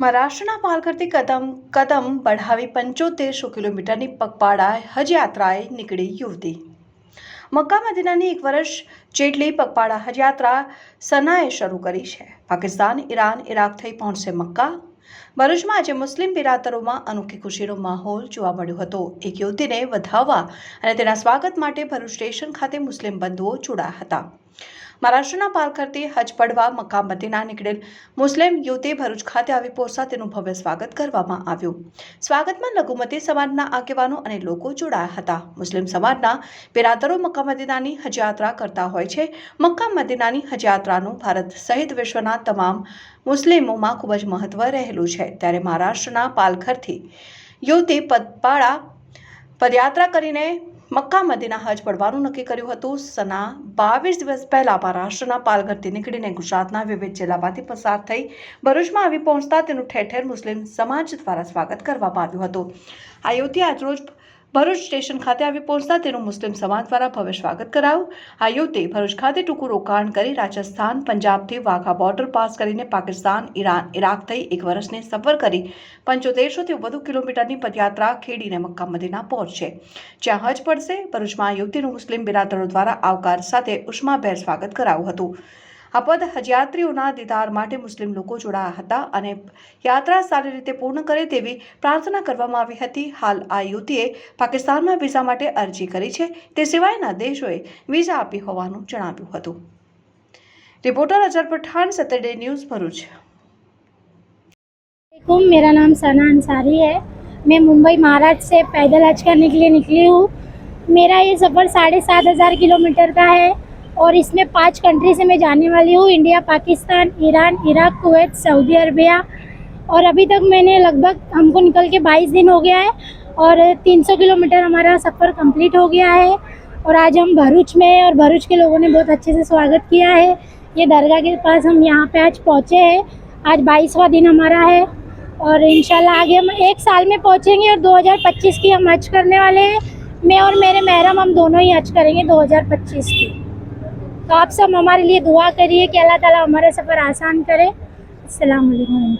મહારાષ્ટ્રના પાલઘરથી કદમ કદમ બઢાવી પંચોતેરસો કિલોમીટરની પગપાળા હજયાત્રાએ નીકળી યુવતી. મક્કા મદીનાની એક વર્ષ જેટલી પગપાળા હજયાત્રા સનાએ શરૂ કરી છે. પાકિસ્તાન, ઈરાન, ઈરાક થઈ પહોંચશે મક્કા. ભરૂચમાં આજે મુસ્લિમ બિરાદરોમાં અનોખી ખુશીનો માહોલ જોવા મળ્યો હતો. એક યુવતીને વધાવવા અને તેના સ્વાગત માટે ભરૂચ સ્ટેશન ખાતે મુસ્લિમ બંધુઓ જોડાયા હતા. મહારાષ્ટ્રના પાલખરથી હજ પડવા મકામ મદીના નીકળેલ મુસ્લિમ યુવતી ભરૂચ ખાતે આવી પહોંચતા તેનું ભવ્ય સ્વાગત કરવામાં આવ્યું. સ્વાગતમાં લઘુમતી સમાજના આગેવાનો અને લોકો જોડાયા હતા. મુસ્લિમ સમાજના બિરાદરો મક્કા મદીનાની હજયાત્રા કરતા હોય છે. મક્કા મદીનાની હજયાત્રાનું ભારત સહિત વિશ્વના તમામ મુસ્લિમોમાં ખૂબ જ મહત્વ રહેલું છે. ત્યારે મહારાષ્ટ્રના પાલખરથી યુવતી પદપાળા પદયાત્રા કરીને મક્કા મદીના હજ પડવાનું નક્કી કર્યું હતું. સના બાવીસ દિવસ પહેલાં મહારાષ્ટ્રના પાલઘરથી નીકળીને ગુજરાતના વિવિધ જિલ્લામાંથી પસાર થઈ ભરૂચમાં આવી પહોંચતા તેનું ઠેર ઠેર મુસ્લિમ સમાજ દ્વારા સ્વાગત કરવામાં આવ્યું હતું. આ યુવતી આજરોજ ભરૂચ સ્ટેશન ખાતે આવી પહોંચતા તેનું મુસ્લિમ સમાજ દ્વારા ભવ્ય સ્વાગત કરાયું. આ યુવતી ભરૂચ ખાતે ટૂંકું રોકાણ કરી રાજસ્થાન, પંજાબથી વાઘા બોર્ડર પાસ કરીને પાકિસ્તાન, ઈરાન, ઈરાક થઈ એક વર્ષને સફર કરી. પંચોતેરસોથી વધુ કિલોમીટરની પદયાત્રા ખેડીને મક્કા મદીના પહોંચશે જ્યાં હજ પડશે, ભરૂચમાં યુવતીનું મુસ્લિમ બિરાદરો દ્વારા આવકાર સાથે ઉષ્માભેર સ્વાગત કરાયું હતું. આ પદ હજયાત્રીઓના દીદાર માટે મુસ્લિમ લોકો જોડાયા હતા અને યાત્રા સારી રીતે પૂર્ણ કરે તેવી પ્રાર્થના કરવામાં આવી હતી હાલ આ યુવતીએ પાકિસ્તાનમાં વિઝા માટે અરજી કરી છે તે સિવાયના દેશોએ વિઝા આપી હોવાનું જણાવ્યું હતું reporter Azhar Pathan Saturday news Bharuch वालेकुम मेरा नाम सना अंसारी है मैं मुंबई महाराष्ट्र से पैदल हज करने के लिए निकली हूँ मेरा ये सफ़र साढ़े सात हज़ार किलोमीटर का है और इसमें पाँच कंट्री से मैं जाने वाली हूँ India Pakistan Iran Iraq Kuwait Saudi Arabia और अभी तक मैंने लगभग हमको निकल के बाईस दिन हो गया है और 300 किलोमीटर हमारा सफ़र कंप्लीट हो गया है। और आज हम भरूच में हैं और भरूच के लोगों ने बहुत अच्छे से स्वागत किया है। ये दरगाह के पास हम यहाँ पे आज पहुँचे हैं। आज बाईसवा दिन हमारा है और इंशाल्लाह आगे हम एक साल में पहुँचेंगे और 2025 की हम हज करने वाले हैं। मैं और मेरे महरम हम दोनों ही हज करेंगे 2025 की। तो आप सब हमारे लिए दुआ करिए कि अल्लाह ताला हमारा सफ़र आसान करे अस्सलाम वालेकुम